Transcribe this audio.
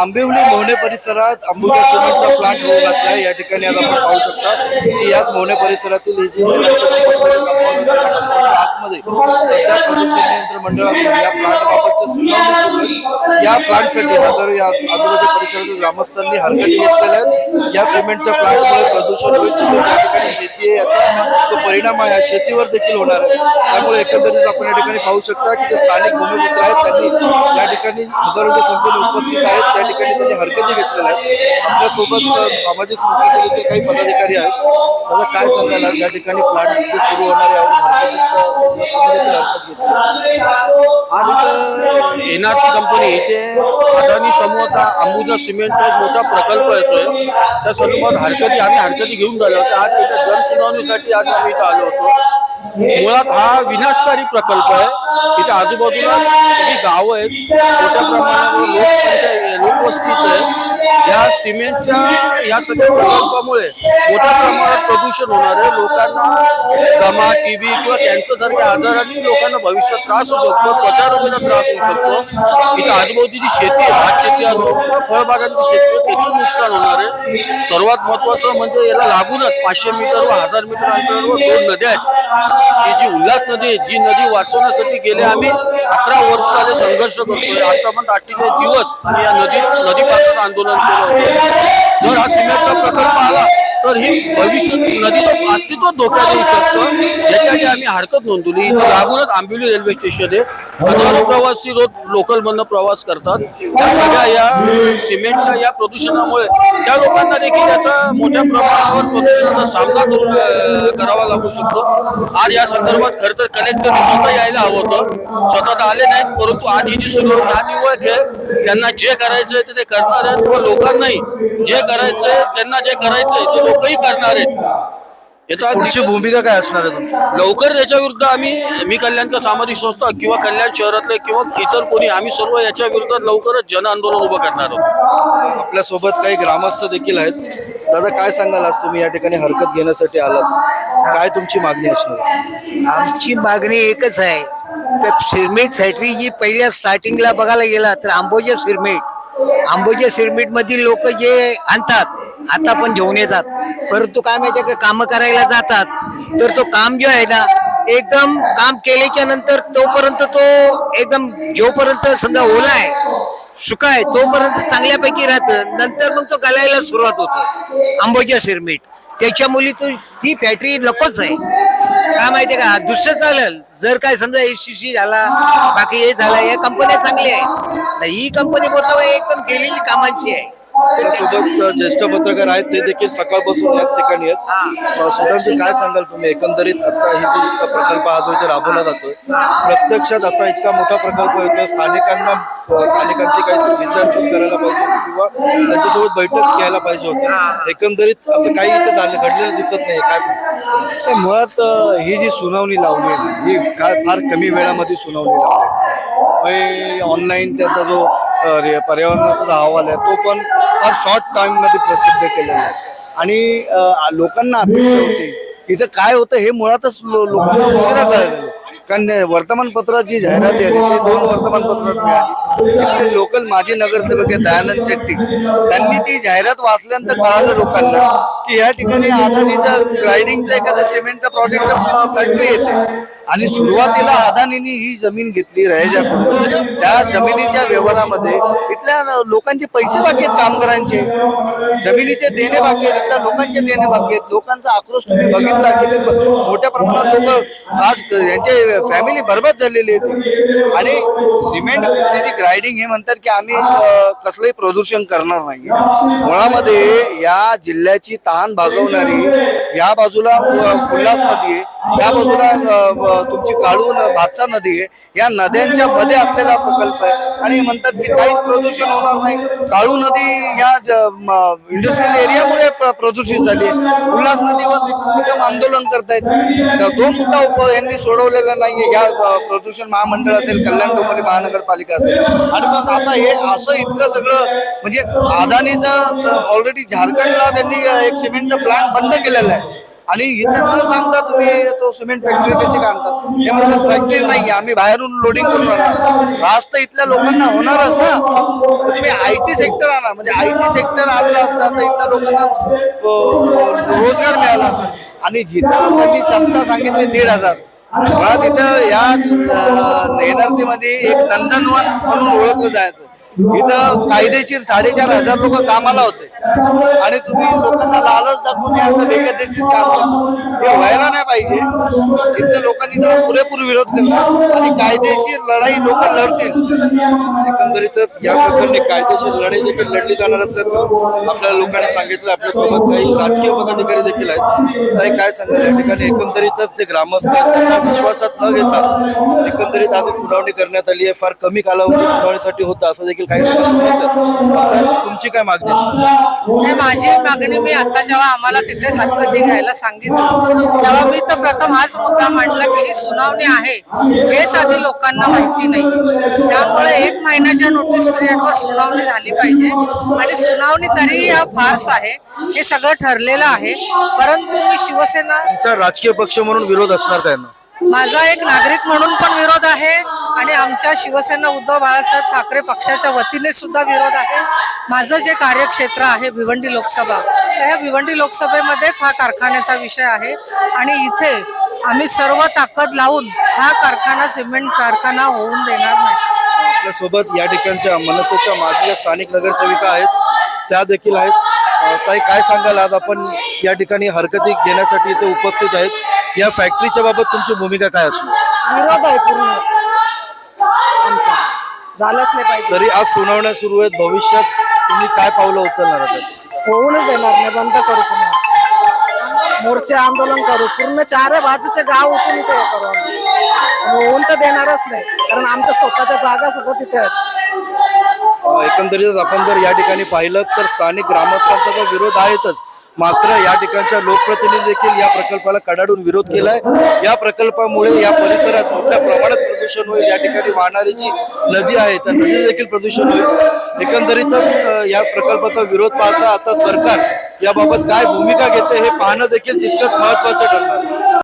आंबिवली मोहने परिसरात अंबुजा सिमेंटचा प्लांट होऊ घातला या ठिकाणी आज आपण पाहू शकता की याच मोहने परिसरातील ही जी आतमध्ये सध्या प्रदूषण नियंत्रण मंडळाकडून या प्लांट बाबतचं सुनावणी या प्लांटसाठी हजारो या आजूबाजूच्या परिसरातील ग्रामस्थांनी हरकती घेतलेल्या आहेत. या सिमेंटच्या प्लांटमुळे प्रदूषण होईल तसंच या ठिकाणी शेती आहे. याचा तो परिणाम आहे शेतीवर देखील होणार आहे. त्यामुळे एकंदरीत आपण या ठिकाणी पाहू शकता की जे स्थानिक भूमिपुत्र आहेत त्यांनी या ठिकाणी हजारोच्या संख्येने उपस्थित आहेत त्या ठिकाणी त्यांनी हरकती घेतलेल्या आहेत. आपल्यासोबत सामाजिक संस्थेचे काही पदाधिकारी आहेत. त्याचा काय सांगायला या ठिकाणी प्लांट सुरू होणार आहे हरकतीचा आज एनआरसी कंपनी इथे अदानी समूहाचा अंबुजा सिमेंट एक मोठा प्रकल्प येतोय. त्या संदर्भात हरकती आम्ही हरकती घेऊन झाल्या होत्या आज त्याच्या जनसुनावणीसाठी आज आम्ही इथं आलो होतो. मुळात हा विनाशकारी प्रकल्प आहे. इथे आजूबाजूला जी गावं आहेत. मोठ्या प्रमाणावर लोकसंख्या लोकवस्तीत लोकवस्ती आहे. या सिमेंटच्या या सगळ्या प्रकल्पामुळे मोठ्या प्रमाणात प्रदूषण होणार आहे. लोकांना दमा टीबी किंवा कॅन्सर सारख्या आजारांनी लोकांना भविष्यात त्रास होऊ शकतो त्वचारोगाचा त्रास होऊ शकतो. इथं आजूबाजूची शेती आहे, भात शेती असो किंवा फळबागांची शेती त्याचं नुकसान होणार आहे. सर्वात महत्वाचं म्हणजे याला लागूनच पाचशे मीटर व हजार मीटर अंतरावर दोन नद्या आहेत. ही जी उल्हास नदी आहे जी नदी वाचवण्यासाठी गेले आम्ही अकरा वर्ष झाले संघर्ष करतोय. आतापर्यंत अठ्ठेचाळीस दिवस आम्ही या नदी नदीपासून आंदोलन केलं होतं. जर हा सिमेंटचा प्रकल्प आला तर ही भविष्य नदीचं अस्तित्व धोक्यात येऊ शकतं. याच्यासाठी आम्ही हरकत नोंदवली. इथं लागूनच आंबिवली रेल्वे स्टेशन आहे. हजारो प्रवासी रोज लोकल मधनं प्रवास करतात. त्या सगळ्या या सिमेंटच्या या प्रदूषणामुळे त्या लोकांना देखील याचा मोठ्या प्रमाणावर प्रदूषणाचा सामना करून करावा लागू शकतो. आज या संदर्भात खरं तर कलेक्टर स्वतः यायला हवं होतं. स्वतः तर आले नाहीत परंतु आज ही जी सुरू हा निवळ खेळ त्यांना जे करायचंय ते ते करणार आहेत व लोकांनाही जे करायचंय त्यांना जे करायचंय ते लोकही करणार आहेत याचा पुढची भूमिका काय असणार आहे तुमची? लवकर याच्या विरुद्ध आम्ही मी कल्याणच्या सामाजिक संस्था किंवा कल्याण शहरातले किंवा इतर कोणी आम्ही सर्व याच्या विरोधात लवकरच जन आंदोलन उभं करणार आहोत. आपल्यासोबत काही ग्रामस्थ देखील आहेत. दादा काय सांगाल आज तुम्ही या ठिकाणी हरकत घेण्यासाठी आलात? काय तुमची मागणी असणार? आमची मागणी एकच आहे. तर सिरमिट फॅक्टरी जी पहिल्या स्टार्टिंगला बघायला गेला तर आंबोजा सिरमिट. आंबोजा सिरमिटमधील लोक जे आणतात आता पण घेऊन येतात. परंतु काय माहिती का कामं करायला जातात. तर तो काम जो आहे ना एकदम काम केल्याच्यानंतर तोपर्यंत तो एकदम जोपर्यंत समजा ओला आहे सुका आहे तोपर्यंत चांगल्यापैकी राहतं. नंतर मग तो गलायला सुरुवात होतो. आंबोजा सिरमिट. त्याच्यामुळे तो ती फॅक्टरी नकोच आहे. काय माहितीये का दुसरं चालेल. जर काय समजा एसीसी झाला बाकी हे झाला या कंपन्या चांगल्या आहे. ही कंपनी बोलतो एकदम केलेली कामाची आहे. ज्येष्ठ पत्रकार आहेत ते देखील सकाळपासून याच ठिकाणी आहेत. सुधांशी काय सांगाल तुम्ही एकंदरीत आता ही जी प्रकल्प हा जो इथे राबवला जातोय प्रत्यक्षात असा इतका मोठा प्रकल्प येतो स्थानिकांना स्थानिकांची काहीतरी विचारपूस करायला पाहिजे होती किंवा त्यांच्यासोबत बैठक घ्यायला पाहिजे होती. एकंदरीत असं काही इथे झालं घडलेलं दिसत नाही. काय मुळात ही जी सुनावणी लावली आहे, ही काय फार कमी वेळामध्ये सुनावणी लावली ऑनलाईन त्याचा जो पर्यावरणाचा जो अहवाल आहे तो पण फार शॉर्ट टाइममध्ये प्रसिद्ध केलेलं आहे. आणि लोकांना अपेक्षा होती इथं काय होतं हे मुळातच लोकांना उशिरा कळालेलं कारण वर्तमानपत्रात जी जाहिरात आली ती दोन वर्तमानपत्रात मिळाली. इथले लोकल माजी नगरसेवक आहे दयानंद शेट्टी. त्यांनी ती जाहिरात वाचल्यानंतर कळालं लोकांना की या ठिकाणी अदानीचा ग्राइडिंगचा एखादा सिमेंटचा प्रोजेक्टचा फॅक्टरी येते. आणि सुरुवातीला अदानीनी ही जमीन घेतली रहेजाकडून त्या जमिनीच्या व्यवहारामध्ये इथल्या लोकांचे पैसे बाकी आहेत कामगारांचे. जमिनीचे देणे बाकी आहेत इथल्या लोकांचे देणे बाकी आहेत. लोकांचा आक्रोश तुम्ही बघितला की मोठ्या प्रमाणात लोक आज यांचे फॅमिली बरबाद झालेली आहे आणि सिमेंटची जी ग्राइडिंग हे म्हणतात की आम्ही कसलंही प्रदूषण करणार नाही. मुळामध्ये या जिल्ह्याची तहान भागवणारी या बाजूला उल्हास नदी आहे. त्या बाजूला तुमची काळून भातसा नदी आहे. या नद्यांच्या मध्ये असलेला प्रकल्प आहे. आणि म्हणतात की काहीच प्रदूषण होणार नाही. काळू नदी या इंडस्ट्रियल एरियामुळे प्रदूषित झाली आहे. उल्हास नदीवर आंदोलन करतायत. तर तो मुद्दा उप- यांनी सोडवलेला नाहीये. या प्रदूषण महामंडळ असेल कल्याण डोंबिवली महानगरपालिका असेल. आणि मग आता हे असं इतकं सगळं म्हणजे अदानीचं ऑलरेडी झारखंडला त्यांनी एक सिमेंटचा प्लांट बंद केलेला आहे. आणि इथे न सांगता तुम्ही तो सिमेंट फॅक्टरी कशी काढतात आणतात? हे म्हणतात फॅक्टरी नाही आम्ही बाहेरून लोडिंग करून आणणार त्रास तर इथल्या लोकांना होणारच ना. तुम्ही आय टी सेक्टर आणा. म्हणजे आय टी सेक्टर आणलं असता तर इथल्या लोकांना रोजगार मिळाला असता. आणि जिथं त्यांनी क्षमता सांगितली दीड हजार. मुळात इथं या एनआरसी मध्ये एक नंदनवन म्हणून ओळखलं जायचं. इथं कायदेशीर साडेचार हजार लोक कामाला होते. आणि तुम्ही लोकांना लालच दाखवून हे असं बेकायदेशीर काम हे व्हायला नाही पाहिजे. इथल्या लोकांनी जरा पुरेपूर विरोध करणार आणि कायदेशीर लढाई लोक लढतील. एकंदरीतच या प्रकरणी कायदेशीर लढाई देखील लढली जाणार असल्याचं आपल्या लोकांनी सांगितलं. आपल्यासोबत काही राजकीय पदाधिकारी देखील आहेत. काही काय सांगाल? या ठिकाणी एकंदरीतच जे ग्रामस्थ आहेत त्यांना विश्वासात न घेता एकंदरीत आज सुनावणी करण्यात आली आहे. फार कमी कालावधी सुनावणीसाठी होतं. असं देखील काही लोकांचं तुमची काय मागणी असेल? हे माझी मागणी मी आता जेव्हा आम्हाला तिथे हरकती घ्यायला सांगितलं तेव्हा मी तर प्रथम हाच मुद्दा मांडला की ही सुनावणी आहे हेच आधी लोकांना माहिती नाही. त्यामुळे एक महिन्याच्या नोटीस पिरियडवर सुनावणी झाली पाहिजे. आणि सुनावणी तरी हा फार्स आहे हे सगळं ठरलेलं आहे. परंतु मी शिवसेना राजकीय पक्ष म्हणून विरोध असणार काय ना माझा एक नागरिक म्हणून पण विरोध आहे आणि आमच्या शिवसेना उद्धव बाळासाहेब ठाकरे पक्षाच्या वतीने सुद्धा विरोध आहे. माझं जे कार्यक्षेत्र आहे भिवंडी लोकसभा तर भिवंडी लोकसभेमध्येच हा कारखान्याचा विषय आहे आणि इथे आम्ही सर्व ताकद लावून हा कारखाना सिमेंट कारखाना होऊन देणार नाही. आपल्यासोबत या ठिकाणच्या मनसेच्या माजी स्थानिक नगरसेविका आहेत त्या देखील आहेत. ताई काय सांगाल? आज आपण या ठिकाणी हरकती घेण्यासाठी इथे उपस्थित आहेत. या फॅक्टरीच्या बाबत तुमची भूमिका काय असणार विरोध आहे पूर्ण. आमचा. झालंच नाही पाहिजे. तरी आज सुनावण्या सुरू आहेत. भविष्यात तुम्ही काय पावलं उचलणार आहात? होऊनच देणार नाही. बंद करू पुन्हा. मोर्चे आंदोलन करू. पूर्ण चार बाजूचे गाव उठून इथे हे करू आम्ही. होऊन तर देणारच नाही. कारण आमच्या स्वतःच्या जागा सुद्धा तिथे आहेत. एकंदरीतच आपण जर या ठिकाणी पाहिलं तर स्थानिक ग्रामस्थांचा तर विरोध आहेतच. मात्र या ठिकाणच्या लोकप्रतिनिधी देखील या प्रकल्पाला कडाडून विरोध केलाय. या प्रकल्पामुळे या परिसरात मोठ्या प्रमाणात प्रदूषण होईल. या ठिकाणी वाहणारी जी नदी आहे त्या नदी देखील प्रदूषण होईल. एकंदरीतच या प्रकल्पाचा विरोध पाहता आता सरकार याबाबत काय भूमिका घेते हे पाहणं देखील तितकंच महत्वाचं ठरणार आहे.